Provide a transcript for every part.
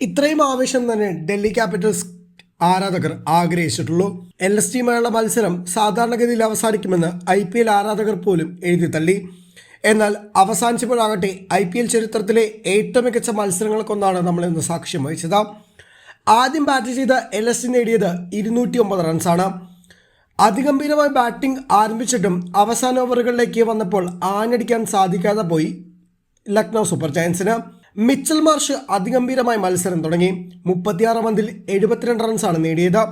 ഇത്രയും ആവേശം തന്നെ ഡൽഹി ക്യാപിറ്റൽസ് ആരാധകർ ആഗ്രഹിച്ചിട്ടുള്ളൂ. എൽ എസ് ടിയുമായുള്ള മത്സരം സാധാരണഗതിയിൽ അവസാനിക്കുമെന്ന് ഐ പി എൽ ആരാധകർ പോലും എഴുതി തള്ളി. എന്നാൽ അവസാനിച്ചപ്പോഴാകട്ടെ ഐ പി എൽ ചരിത്രത്തിലെ ഏറ്റവും മികച്ച മത്സരങ്ങൾക്കൊന്നാണ് നമ്മൾ ഇന്ന് സാക്ഷ്യം വഹിച്ചത്. ആദ്യം ബാറ്റ് ചെയ്ത എൽ എസ് ടി നേടിയത് ഇരുന്നൂറ്റി ഒമ്പത് റൺസാണ് അതിഗംഭീരമായ ബാറ്റിംഗ് ആരംഭിച്ചിട്ടും അവസാന ഓവറുകളിലേക്ക് വന്നപ്പോൾ ആഞ്ഞടിക്കാൻ സാധിക്കാതെ പോയി ലക്നൗ സൂപ്പർ ജയൻസിന് മിച്ചൽ മാർഷ് അതിഗംഭീരമായ മത്സരം തുടങ്ങി. മുപ്പത്തിയാറ് പന്തിൽ എഴുപത്തിരണ്ട് റൺസാണ് നേടിയത്.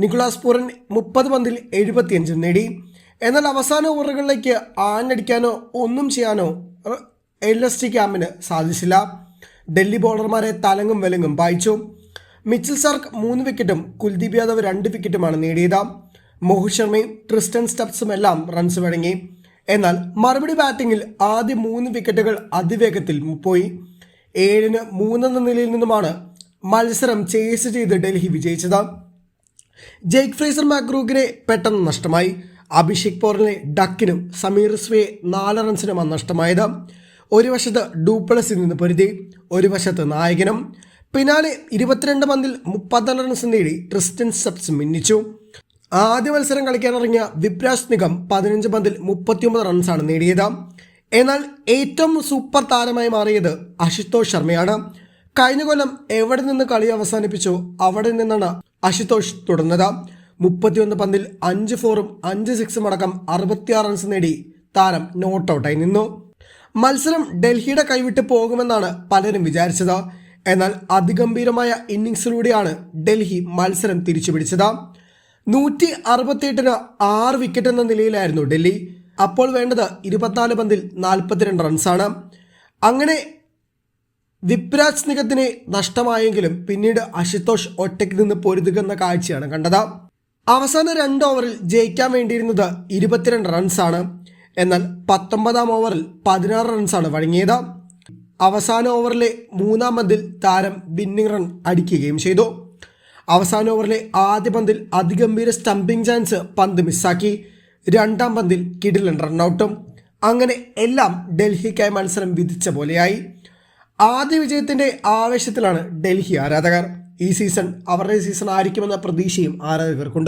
നിക്കുളാസ് പൂരൻ മുപ്പത് പന്തിൽ എഴുപത്തിയഞ്ചും നേടി. എന്നാൽ അവസാന ഓവറുകളിലേക്ക് ആഞ്ഞടിക്കാനോ ഒന്നും ചെയ്യാനോ എൽ എസ് ടി ക്യാമ്പിന് സാധിച്ചില്ല. ഡൽഹി ബോളർമാരെ തലങ്ങും വിലങ്ങും പായിച്ചു. മിച്ചൽ സാർക്ക് മൂന്ന് വിക്കറ്റും കുൽദീപ് യാദവ് രണ്ട് വിക്കറ്റുമാണ് നേടിയത്. മോഹിത് ശർമ്മയും ട്രിസ്റ്റൻ സ്റ്റെപ്സും എല്ലാം റൺസ് വഴങ്ങി. എന്നാൽ മറുപടി ബാറ്റിംഗിൽ ആദ്യ മൂന്ന് വിക്കറ്റുകൾ അതിവേഗത്തിൽ പോയി. ഏഴിന് മൂന്നെന്ന നിലയിൽ നിന്നുമാണ് മത്സരം ചേസ് ചെയ്ത് ഡൽഹി വിജയിച്ചത്. ജെയ്ക്ക് ഫ്രേസർ മാക്രൂഗിനെ പെട്ടെന്ന് നഷ്ടമായി. അഭിഷേക് പോറിനെ ഡക്കിനും സമീർ സ്വയെ നാല് റൺസിനുമാണ് നഷ്ടമായത്. ഒരു വശത്ത് ഡൂപ്ലസിൽ നിന്ന് പൊരുതി ഒരു വശത്ത് നായകനും. പിന്നാലെ ഇരുപത്തിരണ്ട് പന്തിൽ മുപ്പത്തി റൺസ് നേടി ട്രിസ്റ്റൻ സബ്സ് മിന്നിച്ചു. ആദ്യ മത്സരം കളിക്കാനിറങ്ങിയ വിപ്രാസ് നിഗം പതിനഞ്ച് പന്തിൽ മുപ്പത്തിയൊമ്പത് റൺസാണ് നേടിയത്. എന്നാൽ ഏറ്റവും സൂപ്പർ താരമായി മാറിയത് അശുതോഷ് ശർമ്മയാണ്. കഴിഞ്ഞ കൊല്ലം എവിടെ നിന്ന് കളി അവസാനിപ്പിച്ചോ അവിടെ നിന്നാണ് അശുതോഷ് തുടർന്നത്. മുപ്പത്തിയൊന്ന് പന്തിൽ അഞ്ച് ഫോറും അഞ്ച് സിക്സും അടക്കം അറുപത്തിയാറ് റൺസ് നേടി താരം നോട്ട് ഔട്ടായി നിന്നു. മത്സരം ഡൽഹിയുടെ കൈവിട്ട് പോകുമെന്നാണ് പലരും വിചാരിച്ചത്. എന്നാൽ അതിഗംഭീരമായ ഇന്നിങ്സിലൂടെയാണ് ഡൽഹി മത്സരം തിരിച്ചുപിടിച്ചത്. നൂറ്റി അറുപത്തിയെട്ടിന് ആറ് വിക്കറ്റ് എന്ന നിലയിലായിരുന്നു ഡൽഹി. അപ്പോൾ വേണ്ടത് ഇരുപത്തിനാല് പന്തിൽ നാൽപ്പത്തിരണ്ട് റൺസാണ്. അങ്ങനെ വിപ്രാജ് നിഗത്തിന് നഷ്ടമായെങ്കിലും പിന്നീട് അശുതോഷ് ഒറ്റയ്ക്ക് നിന്ന് പൊരുതുകുന്ന കാഴ്ചയാണ് കണ്ടത്. അവസാന രണ്ട് ഓവറിൽ ജയിക്കാൻ വേണ്ടിയിരുന്നത് ഇരുപത്തിരണ്ട് റൺസാണ്. എന്നാൽ പത്തൊമ്പതാം ഓവറിൽ പതിനാറ് റൺസാണ് വഴങ്ങിയത്. അവസാന ഓവറിലെ മൂന്നാം പന്തിൽ താരം ബിന്നിംഗ് റൺ അടിക്കുകയും ചെയ്തു. അവസാന ഓവറിലെ ആദ്യ പന്തിൽ അതിഗംഭീര സ്റ്റംപിംഗ് ചാൻസ് പന്ത് മിസ്സാക്കി. രണ്ടാം പന്തിൽ കിടിലൻ റണ്ണൌട്ടും അങ്ങനെ എല്ലാം ഡൽഹിക്കായി മത്സരം വിധിച്ച പോലെയായി. ആദ്യ വിജയത്തിന്റെ ആവേശത്തിലാണ് ഡൽഹി ആരാധകർ. ഈ സീസൺ അവരുടെ സീസൺ ആയിരിക്കുമെന്ന പ്രതീക്ഷയും ആരാധകർക്കുണ്ട്.